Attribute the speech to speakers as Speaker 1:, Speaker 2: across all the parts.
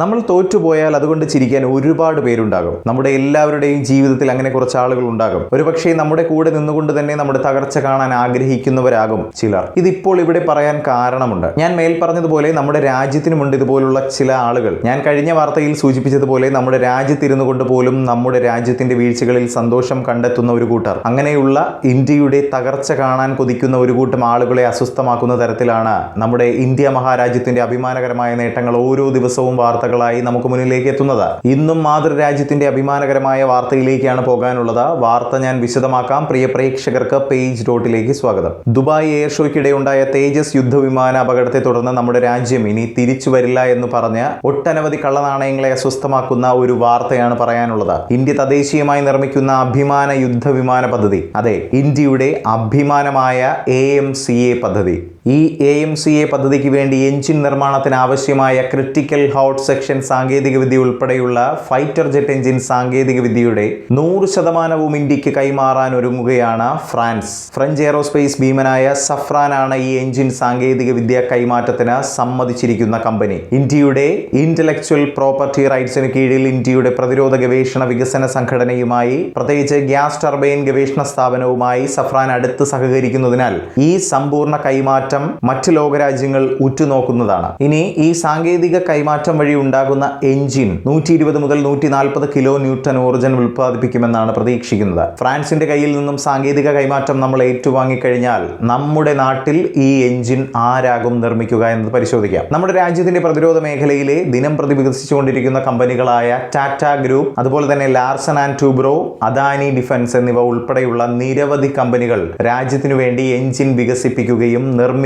Speaker 1: നമ്മൾ തോറ്റുപോയാൽ അതുകൊണ്ട് ചിരിക്കാൻ ഒരുപാട് പേരുണ്ടാകും. നമ്മുടെ എല്ലാവരുടെയും ജീവിതത്തിൽ അങ്ങനെ കുറച്ച് ആളുകൾ ഉണ്ടാകും. ഒരുപക്ഷേ നമ്മുടെ കൂടെ നിന്നുകൊണ്ട് തന്നെ നമ്മുടെ തകർച്ച കാണാൻ ആഗ്രഹിക്കുന്നവരാകും ചിലർ. ഇതിപ്പോൾ ഇവിടെ പറയാൻ കാരണമുണ്ട്. ഞാൻ മേൽ പറഞ്ഞതുപോലെ നമ്മുടെ രാജ്യത്തിനുമുണ്ട് ഇതുപോലുള്ള ചില ആളുകൾ. ഞാൻ കഴിഞ്ഞ വാർത്തയിൽ സൂചിപ്പിച്ചതുപോലെ നമ്മുടെ രാജ്യത്തിരുന്നു കൊണ്ട് പോലും നമ്മുടെ രാജ്യത്തിന്റെ വീഴ്ചകളിൽ സന്തോഷം കണ്ടെത്തുന്ന ഒരു കൂട്ടർ. അങ്ങനെയുള്ള ഇന്ത്യയുടെ തകർച്ച കാണാൻ കൊതിക്കുന്ന ഒരു കൂട്ടം ആളുകളെ അസ്വസ്ഥമാക്കുന്ന തരത്തിലാണ് നമ്മുടെ ഇന്ത്യ മഹാരാജ്യത്തിന്റെ അഭിമാനകരമായ നേട്ടങ്ങൾ ഓരോ ദിവസവും വാർത്തകളായി നമുക്ക് മുന്നിലേക്ക് എത്തുന്നത്. ഇന്നും മാതൃരാജ്യത്തിന്റെ അഭിമാനകരമായ വാർത്തയിലേക്കാണ് പോകാനുള്ളത്. വാർത്ത ഞാൻ വിശദമാക്കാം. പ്രിയ പ്രേക്ഷകർക്ക് പേജ് ഡോട്ടിലേക്ക് സ്വാഗതം. ദുബായ് എയർ ഷോയ്ക്കിടെ ഉണ്ടായ തേജസ് യുദ്ധവിമാന അപകടത്തെ തുടർന്ന് നമ്മുടെ രാജ്യം ഇനി തിരിച്ചു വരില്ല എന്ന് പറഞ്ഞ് ഒട്ടനവധി കള്ളനാണയങ്ങളെ അസ്വസ്ഥമാക്കുന്ന ഒരു വാർത്തയാണ് പറയാനുള്ളത്. ഇന്ത്യ തദ്ദേശീയമായി നിർമ്മിക്കുന്ന അഭിമാന യുദ്ധവിമാന പദ്ധതി. അതെ ഇന്ത്യയുടെ അഭിമാനമായ എ എം സി എ പദ്ധതി. ഈ എ എം സി എ പദ്ധതിക്ക് വേണ്ടി എഞ്ചിൻ നിർമ്മാണത്തിന് ആവശ്യമായ ക്രിട്ടിക്കൽ ഹോട്ട് സെക്ഷൻ സാങ്കേതികവിദ്യ ഉൾപ്പെടെയുള്ള ഫൈറ്റർ ജെറ്റ് എഞ്ചിൻ സാങ്കേതികവിദ്യയുടെ നൂറ് ശതമാനവും ഇന്ത്യയ്ക്ക് കൈമാറാൻ ഒരുങ്ങുകയാണ് ഫ്രാൻസ്. ഫ്രഞ്ച് എയറോസ്പേസ് ഭീമനായ സഫ്രാനാണ് ഈ എഞ്ചിൻ സാങ്കേതികവിദ്യ കൈമാറ്റത്തിന് സമ്മതിച്ചിരിക്കുന്ന കമ്പനി. ഇന്ത്യയുടെ ഇന്റലക്ച്വൽ പ്രോപ്പർട്ടി റൈറ്റ്സിന് കീഴിൽ ഇന്ത്യയുടെ പ്രതിരോധ ഗവേഷണ വികസന സംഘടനയുമായി പ്രത്യേകിച്ച് ഗ്യാസ് ടർബൈൻ ഗവേഷണ സ്ഥാപനവുമായി സഫ്രാൻ അടുത്ത് സഹകരിക്കുന്നതിനാൽ ഈ സമ്പൂർണ കൈമാറ്റം മറ്റ് ലോകരാജ്യങ്ങൾ ഉറ്റുനോക്കുന്നതാണ്. ഇനി ഈ സാങ്കേതിക കൈമാറ്റം വഴി ഉണ്ടാകുന്ന എഞ്ചിൻ നൂറ്റി ഇരുപത് മുതൽ നൂറ്റി നാൽപ്പത് കിലോ ന്യൂട്ടൺ ഊർജൻ ഉൽപ്പാദിപ്പിക്കുമെന്നാണ് പ്രതീക്ഷിക്കുന്നത്. ഫ്രാൻസിന്റെ കയ്യിൽ നിന്നും സാങ്കേതിക കൈമാറ്റം നമ്മൾ ഏറ്റുവാങ്ങിക്കഴിഞ്ഞാൽ നമ്മുടെ നാട്ടിൽ ഈ എഞ്ചിൻ ആരാകും നിർമ്മിക്കുക എന്നത് പരിശോധിക്കാം. നമ്മുടെ രാജ്യത്തിന്റെ പ്രതിരോധ മേഖലയിലെ ദിനം പ്രതി വികസിച്ചുകൊണ്ടിരിക്കുന്ന കമ്പനികളായ ടാറ്റ ഗ്രൂപ്പ് അതുപോലെ തന്നെ ലാർസൺ ആൻഡ് ടൂബ്രോ അദാനി ഡിഫൻസ് എന്നിവ ഉൾപ്പെടെയുള്ള നിരവധി കമ്പനികൾ രാജ്യത്തിനു വേണ്ടി എഞ്ചിൻ വികസിപ്പിക്കുകയും നിർമ്മിക്കുകയും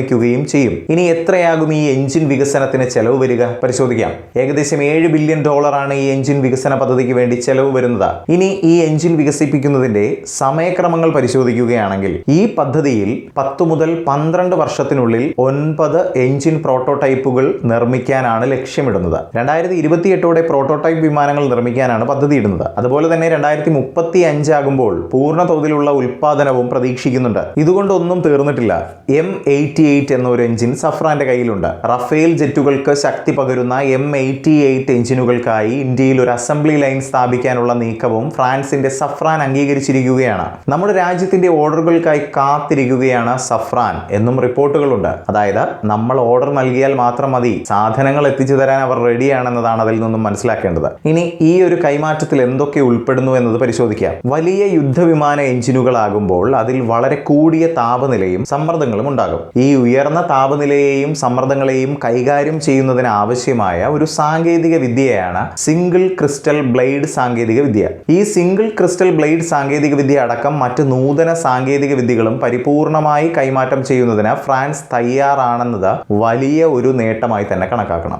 Speaker 1: ചെയ്യും. ഇനി എത്രയാകും ഈ എഞ്ചിൻ വികസനത്തിന് ചെലവ് വരിക? പരിശോധിക്കാം. ഏകദേശം ഏഴ് ബില്യൺ ഡോളറാണ് ഈ എഞ്ചിൻ വികസന പദ്ധതിക്ക് വേണ്ടി ചെലവ് വരുന്നത്. ഇനി ഈ എഞ്ചിൻ വികസിപ്പിക്കുന്നതിന്റെ സമയക്രമങ്ങൾ പരിശോധിക്കുകയാണെങ്കിൽ ഈ പദ്ധതിയിൽ പത്ത് മുതൽ പന്ത്രണ്ട് വർഷത്തിനുള്ളിൽ ഒൻപത് എഞ്ചിൻ പ്രോട്ടോടൈപ്പുകൾ നിർമ്മിക്കാനാണ് ലക്ഷ്യമിടുന്നത്. രണ്ടായിരത്തി ഇരുപത്തിയെട്ടോടെ പ്രോട്ടോടൈപ്പ് വിമാനങ്ങൾ നിർമ്മിക്കാനാണ് പദ്ധതി ഇടുന്നത് അതുപോലെ തന്നെ രണ്ടായിരത്തി മുപ്പത്തി അഞ്ചാകുമ്പോൾ പൂർണ തോതിലുള്ള ഉൽപാദനവും പ്രതീക്ഷിക്കുന്നുണ്ട്. ഇതുകൊണ്ടൊന്നും തീർന്നിട്ടില്ല. എം എയ്റ്റി എയ്റ്റ് എന്നൊരു എഞ്ചിൻ സഫ്രാന്റെ കയ്യിലുണ്ട്. റഫേൽ ജെറ്റുകൾക്ക് ശക്തി പകരുന്ന എം എയ്റ്റി എയ്റ്റ് എഞ്ചിനുകൾക്കായി ഇന്ത്യയിൽ ഒരു അസംബ്ലി ലൈൻ സ്ഥാപിക്കാനുള്ള നീക്കവും ഫ്രാൻസിന്റെ സഫ്രാൻ അംഗീകരിച്ചിരിക്കുകയാണ്. നമ്മുടെ രാജ്യത്തിന്റെ ഓർഡറുകൾക്കായി കാത്തിരിക്കുകയാണ് സഫ്രാൻ എന്നും റിപ്പോർട്ടുകളുണ്ട്. അതായത് നമ്മൾ ഓർഡർ നൽകിയാൽ മാത്രം മതി സാധനങ്ങൾ എത്തിച്ചു തരാൻ അവർ റെഡിയാണെന്നതാണ് അതിൽ നിന്നും മനസ്സിലാക്കേണ്ടത്. ഇനി ഈ ഒരു കൈമാറ്റത്തിൽ എന്തൊക്കെ ഉൾപ്പെടുന്നു എന്നത് പരിശോധിക്കാം. വലിയ യുദ്ധവിമാന എഞ്ചിനുകളാകുമ്പോൾ അതിൽ വളരെ കൂടിയ താപനിലയും സമ്മർദ്ദങ്ങളും ഉണ്ടാകും. ഈ ഉയർന്ന താപനിലയെയും സമ്മർദ്ദങ്ങളെയും കൈകാര്യം ചെയ്യുന്നതിന് ആവശ്യമായ ഒരു സാങ്കേതിക വിദ്യയാണ് സിംഗിൾ ക്രിസ്റ്റൽ ബ്ലേഡ് സാങ്കേതിക വിദ്യ. ഈ സിംഗിൾ ക്രിസ്റ്റൽ ബ്ലേഡ് സാങ്കേതിക വിദ്യ അടക്കം മറ്റ് നൂതന സാങ്കേതിക വിദ്യകളും പരിപൂർണമായി കൈമാറ്റം ചെയ്യുന്നതിന് ഫ്രാൻസ് തയ്യാറാണെന്നത് വലിയ ഒരു നേട്ടമായി തന്നെ കണക്കാക്കണം.